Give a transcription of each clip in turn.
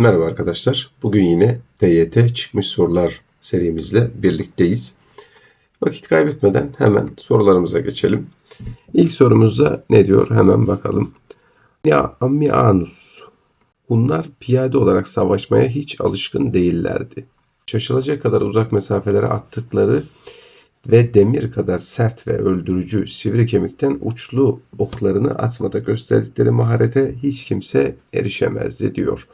Merhaba arkadaşlar. Bugün yine TYT çıkmış sorular serimizle birlikteyiz. Vakit kaybetmeden hemen sorularımıza geçelim. İlk sorumuzda ne diyor? Hemen bakalım. Ya Ammianus. Bunlar piyade olarak savaşmaya hiç alışkın değillerdi. Şaşılacak kadar uzak mesafelere attıkları ve demir kadar sert ve öldürücü sivri kemikten uçlu oklarını atmada gösterdikleri maharete hiç kimse erişemezdi diyor.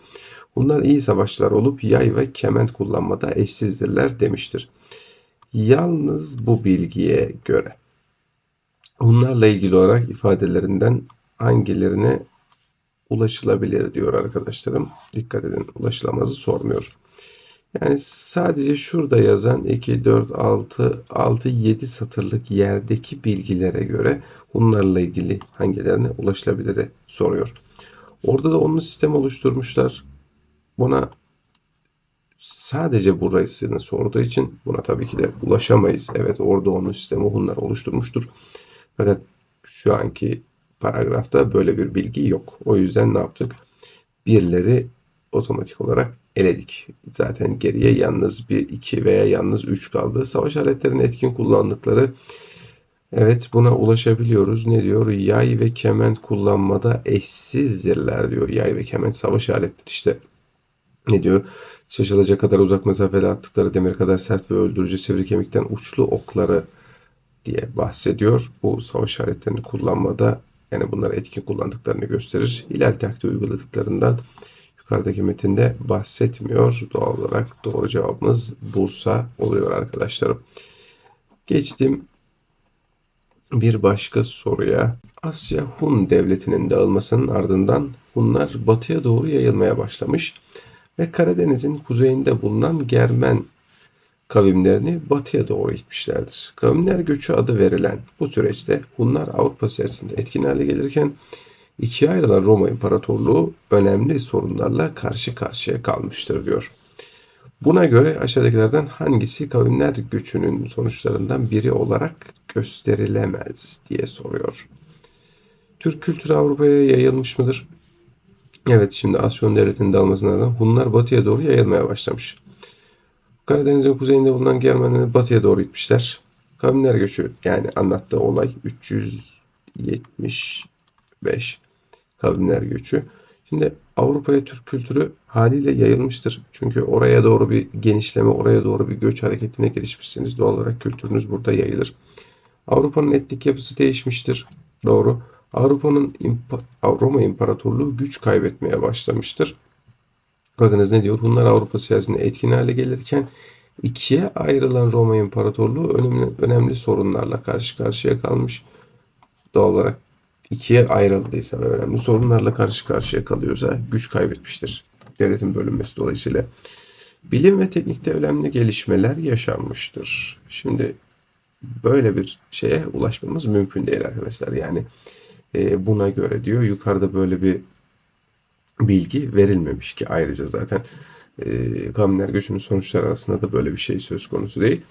Bunlar iyi savaşçılar olup yay ve kement kullanmada eşsizdirler demiştir. Yalnız bu bilgiye göre bunlarla ilgili olarak ifadelerinden hangilerine ulaşılabilir diyor arkadaşlarım. Dikkat edin ulaşılamazı sormuyor. Yani sadece şurada yazan 2, 4, 6, 6, 7 satırlık yerdeki bilgilere göre bunlarla ilgili hangilerine ulaşılabilir soruyor. Orada da onun sistem oluşturmuşlar. Buna sadece burasını sorduğu için buna tabii ki de ulaşamayız. Evet orada onun sistemi bunlar oluşturmuştur. Fakat şu anki paragrafta böyle bir bilgi yok. O yüzden ne yaptık? Birleri otomatik olarak eledik. Zaten geriye yalnız bir iki veya yalnız üç kaldı. Savaş aletlerinin etkin kullandıkları Evet buna ulaşabiliyoruz. Ne diyor? Yay ve kement kullanmada eşsizdirler diyor. Yay ve kement savaş aletleri işte. Ne diyor? Şaşılacak kadar uzak mesafeli attıkları demir kadar sert ve öldürücü sivri kemikten uçlu okları diye bahsediyor. Bu savaş aletlerini kullanmada yani bunları etkin kullandıklarını gösterir. Hilal taktiği uyguladıklarından yukarıdaki metinde bahsetmiyor. Doğal olarak doğru cevabımız Bursa oluyor arkadaşlarım. Geçtim bir başka soruya. Asya Hun devletinin dağılmasının ardından Hunlar batıya doğru yayılmaya başlamış ve Karadeniz'in kuzeyinde bulunan Germen kavimlerini batıya doğru itmişlerdir. Kavimler göçü adı verilen bu süreçte Hunlar Avrupa siyasetinde etkin hale gelirken ikiye ayrılan Roma İmparatorluğu önemli sorunlarla karşı karşıya kalmıştır diyor. Buna göre aşağıdakilerden hangisi kavimler göçünün sonuçlarından biri olarak gösterilemez diye soruyor. Türk kültürü Avrupa'ya yayılmış mıdır? Evet şimdi Asyon devletinin dağılmasından Hunlar batıya doğru yayılmaya başlamış. Karadeniz'in kuzeyinde bulunan Germenler batıya doğru gitmişler. Kavimler göçü yani anlattığı olay 375 kavimler göçü. Şimdi Avrupa'ya Türk kültürü haliyle yayılmıştır. Çünkü oraya doğru bir genişleme, oraya doğru bir göç hareketine girişmişsiniz. Doğal olarak kültürünüz burada yayılır. Avrupa'nın etnik yapısı değişmiştir. Doğru. Avrupa'nın Roma İmparatorluğu güç kaybetmeye başlamıştır. Bakınız ne diyor? Hunlar Avrupa siyasetinde etkin hale gelirken ikiye ayrılan Roma İmparatorluğu önemli, önemli sorunlarla karşı karşıya kalmış. Doğal olarak ikiye ayrıldıysa ve önemli sorunlarla karşı karşıya kalıyorsa güç kaybetmiştir. Devletin bölünmesi dolayısıyla. Bilim ve teknikte önemli gelişmeler yaşanmıştır. Şimdi böyle bir şeye ulaşmamız mümkün değil arkadaşlar. Yani e, buna göre diyor yukarıda böyle bir bilgi verilmemiş ki ayrıca zaten e, kavimler göçünün sonuçları arasında da böyle bir şey söz konusu değil.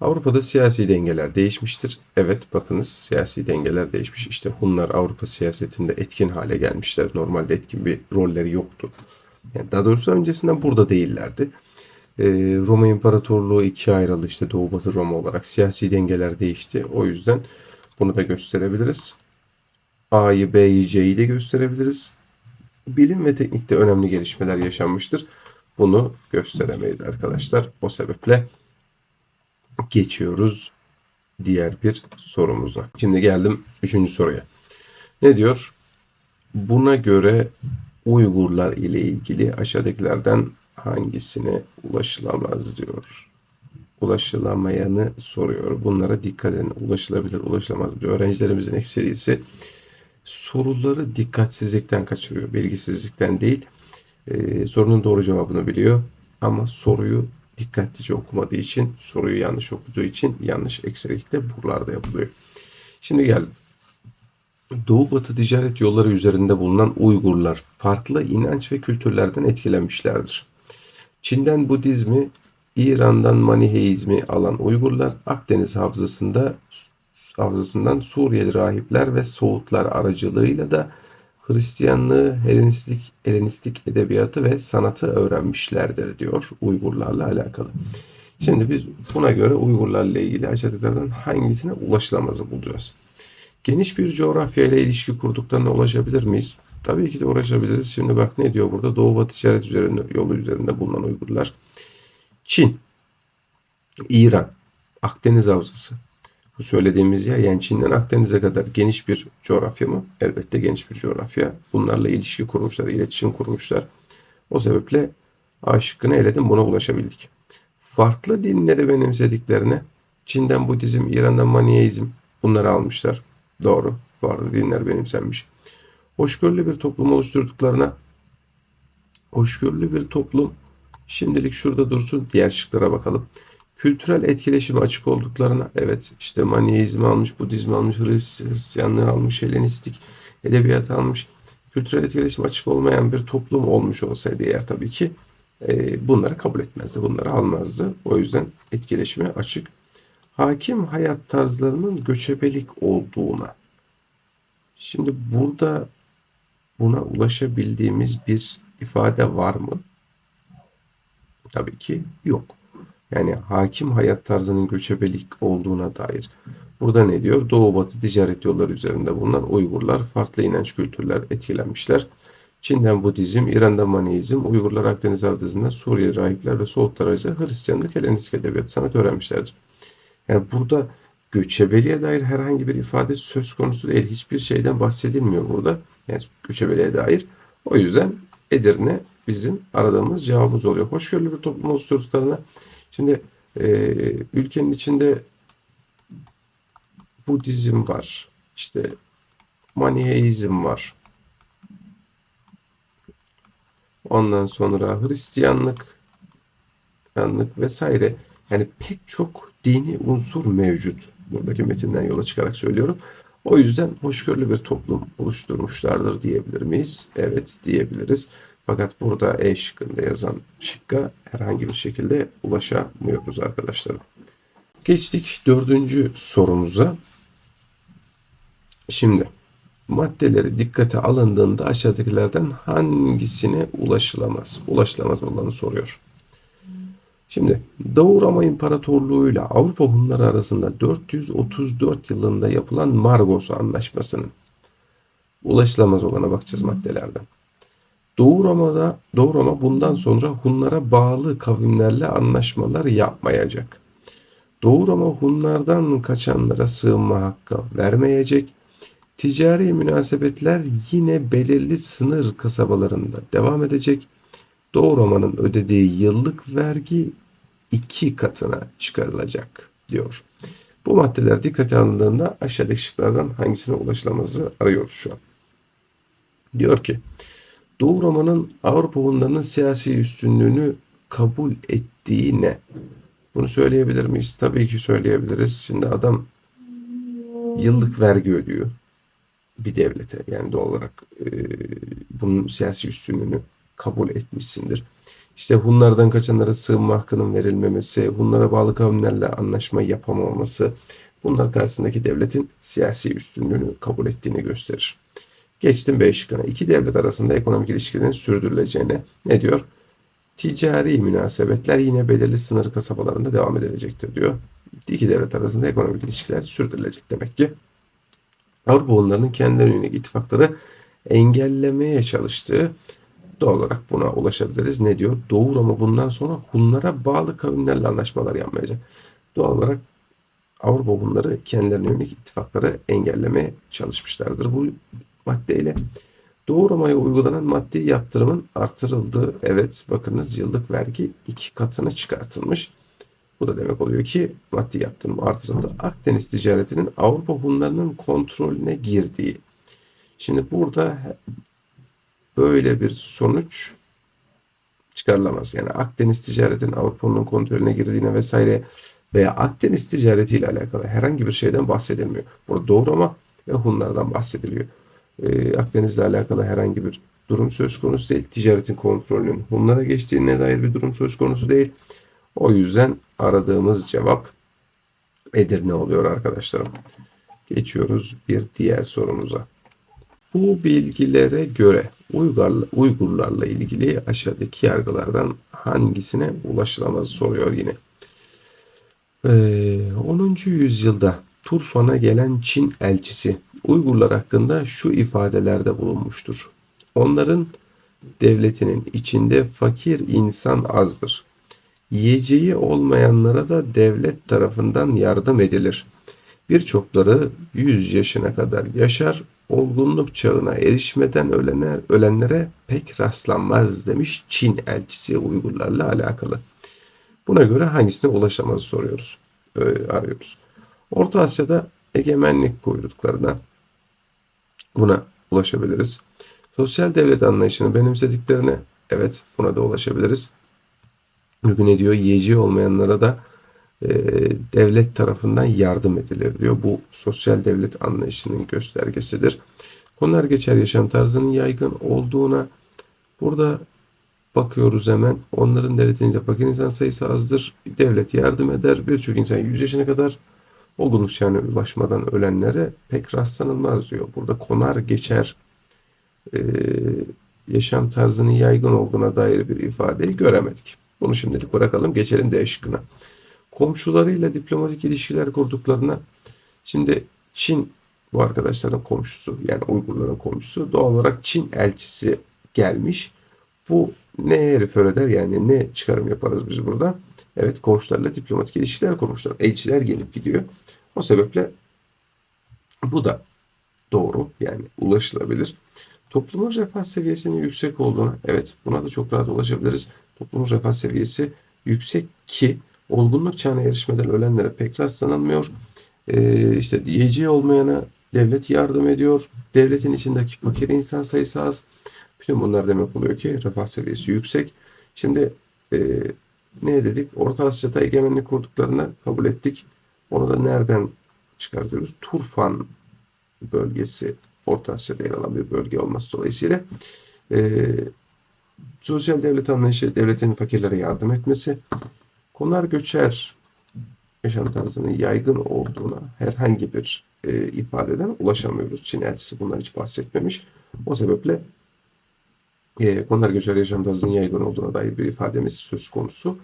Avrupa'da siyasi dengeler değişmiştir. Evet bakınız siyasi dengeler değişmiş. İşte Hunlar Avrupa siyasetinde etkin hale gelmişler. Normalde etkin bir rolleri yoktu. Yani daha doğrusu öncesinden burada değillerdi. Ee, Roma İmparatorluğu ikiye ayrıldı işte Doğu Batı Roma olarak. Siyasi dengeler değişti. O yüzden bunu da gösterebiliriz. A'yı, B'yi, C'yi de gösterebiliriz. Bilim ve teknikte önemli gelişmeler yaşanmıştır. Bunu gösteremeyiz arkadaşlar. O sebeple geçiyoruz diğer bir sorumuza. Şimdi geldim üçüncü soruya. Ne diyor? Buna göre Uygurlar ile ilgili aşağıdakilerden hangisine ulaşılamaz diyor. Ulaşılamayanı soruyor. Bunlara dikkat edin. Ulaşılabilir, ulaşılamaz diyor. Öğrencilerimizin ekserisi soruları dikkatsizlikten kaçırıyor. Bilgisizlikten değil. Ee, sorunun doğru cevabını biliyor ama soruyu dikkatlice okumadığı için, soruyu yanlış okuduğu için yanlış ekserilikle buralarda yapılıyor. Şimdi gel. Doğu Batı ticaret yolları üzerinde bulunan Uygurlar farklı inanç ve kültürlerden etkilenmişlerdir. Çin'den Budizmi, İran'dan Maniheizmi alan Uygurlar Akdeniz havzasında havzasından Suriyeli rahipler ve Soğutlar aracılığıyla da Hristiyanlığı, Helenistik, Helenistik edebiyatı ve sanatı öğrenmişlerdir diyor Uygurlarla alakalı. Şimdi biz buna göre Uygurlarla ilgili aşağıdakilerden hangisine ulaşılamazı bulacağız. Geniş bir coğrafya ile ilişki kurduklarına ulaşabilir miyiz? Tabii ki de ulaşabiliriz. Şimdi bak ne diyor burada? Doğu Batı ticaret üzerinde, yolu üzerinde bulunan Uygurlar. Çin, İran, Akdeniz Havzası. Bu söylediğimiz yer yani Çin'den Akdeniz'e kadar geniş bir coğrafya mı? Elbette geniş bir coğrafya. Bunlarla ilişki kurmuşlar, iletişim kurmuşlar. O sebeple A şıkkını eledim buna ulaşabildik. Farklı dinleri benimsediklerine Çin'den Budizm, İran'dan Maniheizm bunları almışlar. Doğru. Farklı dinler benimsenmiş. Hoşgörülü bir toplum oluşturduklarına hoşgörülü bir toplum şimdilik şurada dursun. Diğer şıklara bakalım. Kültürel etkileşime açık olduklarına evet işte Maniheizmi almış, Budizmi almış, Hristiyanlığı almış, Helenistik edebiyat almış. Kültürel etkileşime açık olmayan bir toplum olmuş olsaydı eğer tabii ki e, bunları kabul etmezdi, bunları almazdı. O yüzden etkileşime açık. Hakim hayat tarzlarının göçebelik olduğuna. Şimdi burada buna ulaşabildiğimiz bir ifade var mı? Tabii ki yok. Yani hakim hayat tarzının göçebelik olduğuna dair. Burada ne diyor? Doğu batı ticaret yolları üzerinde bulunan Uygurlar farklı inanç kültürler etkilenmişler. Çin'den Budizm, İran'dan Maniheizm, Uygurlar Akdeniz Havzası'nda Suriye rahipler ve Soğuk Tarayıcı Hristiyanlık, Helenistik edebiyat, sanat öğrenmişlerdir. Yani burada göçebeliğe dair herhangi bir ifade söz konusu değil. Hiçbir şeyden bahsedilmiyor burada. Yani göçebeliğe dair. O yüzden Edirne bizim aradığımız cevabımız oluyor. Hoşgörülü bir toplum oluşturduklarına Şimdi e, ülkenin içinde Budizm var. İşte Maniheizm var. Ondan sonra Hristiyanlık, Hristiyanlık vesaire. Yani pek çok dini unsur mevcut. Buradaki metinden yola çıkarak söylüyorum. O yüzden hoşgörülü bir toplum oluşturmuşlardır diyebilir miyiz? Evet diyebiliriz. Fakat burada E şıkkında yazan şıkka herhangi bir şekilde ulaşamıyoruz arkadaşlarım. Geçtik dördüncü sorumuza. Şimdi maddeleri dikkate alındığında aşağıdakilerden hangisine ulaşılamaz? Ulaşılamaz olanı soruyor. Şimdi Doğu Roma İmparatorluğu ile Avrupa Hunları arasında 434 yılında yapılan Margos Anlaşması'nın ulaşılamaz olana bakacağız maddelerden. Doğu Roma'da Doğu Roma bundan sonra Hunlara bağlı kavimlerle anlaşmalar yapmayacak. Doğu Roma Hunlardan kaçanlara sığınma hakkı vermeyecek. Ticari münasebetler yine belirli sınır kasabalarında devam edecek. Doğu Roma'nın ödediği yıllık vergi iki katına çıkarılacak diyor. Bu maddeler dikkate alındığında aşağıdaki şıklardan hangisine ulaşılamazı arıyoruz şu an. Diyor ki Doğu Roma'nın Avrupa Hunlarının siyasi üstünlüğünü kabul ettiği ne? Bunu söyleyebilir miyiz? Tabii ki söyleyebiliriz. Şimdi adam yıllık vergi ödüyor bir devlete. Yani doğal olarak e, bunun siyasi üstünlüğünü kabul etmişsindir. İşte Hunlardan kaçanlara sığınma hakkının verilmemesi, Hunlara bağlı kavimlerle anlaşma yapamaması bunlar karşısındaki devletin siyasi üstünlüğünü kabul ettiğini gösterir. Geçtim B şıkkına. İki devlet arasında ekonomik ilişkilerin sürdürüleceğine ne diyor? Ticari münasebetler yine belirli sınır kasabalarında devam edilecektir diyor. İki devlet arasında ekonomik ilişkiler sürdürülecek demek ki. Avrupa Hunlarının kendilerine yönelik ittifakları engellemeye çalıştığı doğal olarak buna ulaşabiliriz. Ne diyor? Doğu Roma bundan sonra Hunlara bağlı kavimlerle anlaşmalar yapmayacak. Doğal olarak Avrupa Hunları kendilerine yönelik ittifakları engellemeye çalışmışlardır. Bu maddeyle Doğu Roma'ya uygulanan maddi yaptırımın artırıldığı evet bakınız yıllık vergi iki katına çıkartılmış. Bu da demek oluyor ki maddi yaptırım artırıldı. Akdeniz ticaretinin Avrupa Hunlarının kontrolüne girdiği. Şimdi burada böyle bir sonuç çıkarılamaz. Yani Akdeniz ticaretinin Avrupa'nın kontrolüne girdiğine vesaire veya Akdeniz ticaretiyle alakalı herhangi bir şeyden bahsedilmiyor. Burada Doğu Roma ve Hunlardan bahsediliyor e, Akdeniz'le alakalı herhangi bir durum söz konusu değil. Ticaretin kontrolünün Hunlara geçtiğine dair bir durum söz konusu değil. O yüzden aradığımız cevap Edirne oluyor arkadaşlarım. Geçiyoruz bir diğer sorumuza. Bu bilgilere göre Uygarla, Uygurlarla ilgili aşağıdaki yargılardan hangisine ulaşılamaz soruyor yine. Ee, 10. yüzyılda Turfan'a gelen Çin elçisi Uygurlar hakkında şu ifadelerde bulunmuştur. Onların devletinin içinde fakir insan azdır. Yiyeceği olmayanlara da devlet tarafından yardım edilir. Birçokları 100 yaşına kadar yaşar, olgunluk çağına erişmeden ölene, ölenlere pek rastlanmaz demiş Çin elçisi Uygurlarla alakalı. Buna göre hangisine ulaşamaz soruyoruz, e, arıyoruz. Orta Asya'da egemenlik kuyruklarına buna ulaşabiliriz. Sosyal devlet anlayışını benimsediklerine evet buna da ulaşabiliriz. Bugün ne diyor? Yiyeceği olmayanlara da e, devlet tarafından yardım edilir diyor. Bu sosyal devlet anlayışının göstergesidir. Konular geçer yaşam tarzının yaygın olduğuna burada bakıyoruz hemen. Onların devletince fakir insan sayısı azdır. Devlet yardım eder. Birçok insan 100 yaşına kadar olgunluk çağına ulaşmadan ölenlere pek rastlanılmaz diyor. Burada konar geçer e, yaşam tarzının yaygın olduğuna dair bir ifadeyi göremedik. Bunu şimdilik bırakalım. Geçelim D şıkkına. Komşularıyla diplomatik ilişkiler kurduklarına şimdi Çin bu arkadaşların komşusu yani Uygurların komşusu doğal olarak Çin elçisi gelmiş. Bu neye refer eder yani ne çıkarım yaparız biz burada? Evet komşularla diplomatik ilişkiler kurmuşlar. Elçiler gelip gidiyor. O sebeple bu da doğru yani ulaşılabilir. Toplumun refah seviyesinin yüksek olduğuna evet buna da çok rahat ulaşabiliriz. Toplumun refah seviyesi yüksek ki olgunluk çağına erişmeden ölenlere pek rastlanılmıyor. Ee, işte diyeceği olmayana devlet yardım ediyor. Devletin içindeki fakir insan sayısı az. Bütün bunlar demek oluyor ki refah seviyesi yüksek. Şimdi e, ne dedik? Orta Asya'da egemenlik kurduklarını kabul ettik. Onu da nereden çıkartıyoruz? Turfan bölgesi Orta Asya'da yer alan bir bölge olması dolayısıyla e, sosyal devlet anlayışı, devletin fakirlere yardım etmesi, konar göçer yaşam tarzının yaygın olduğuna herhangi bir e, ifadeden ulaşamıyoruz. Çin elçisi bunlar hiç bahsetmemiş. O sebeple e, konar göçer yaşam tarzının yaygın olduğuna dair bir ifademiz söz konusu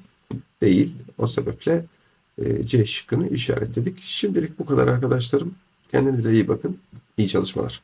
değil. O sebeple e, C şıkkını işaretledik. Şimdilik bu kadar arkadaşlarım. Kendinize iyi bakın. İyi çalışmalar.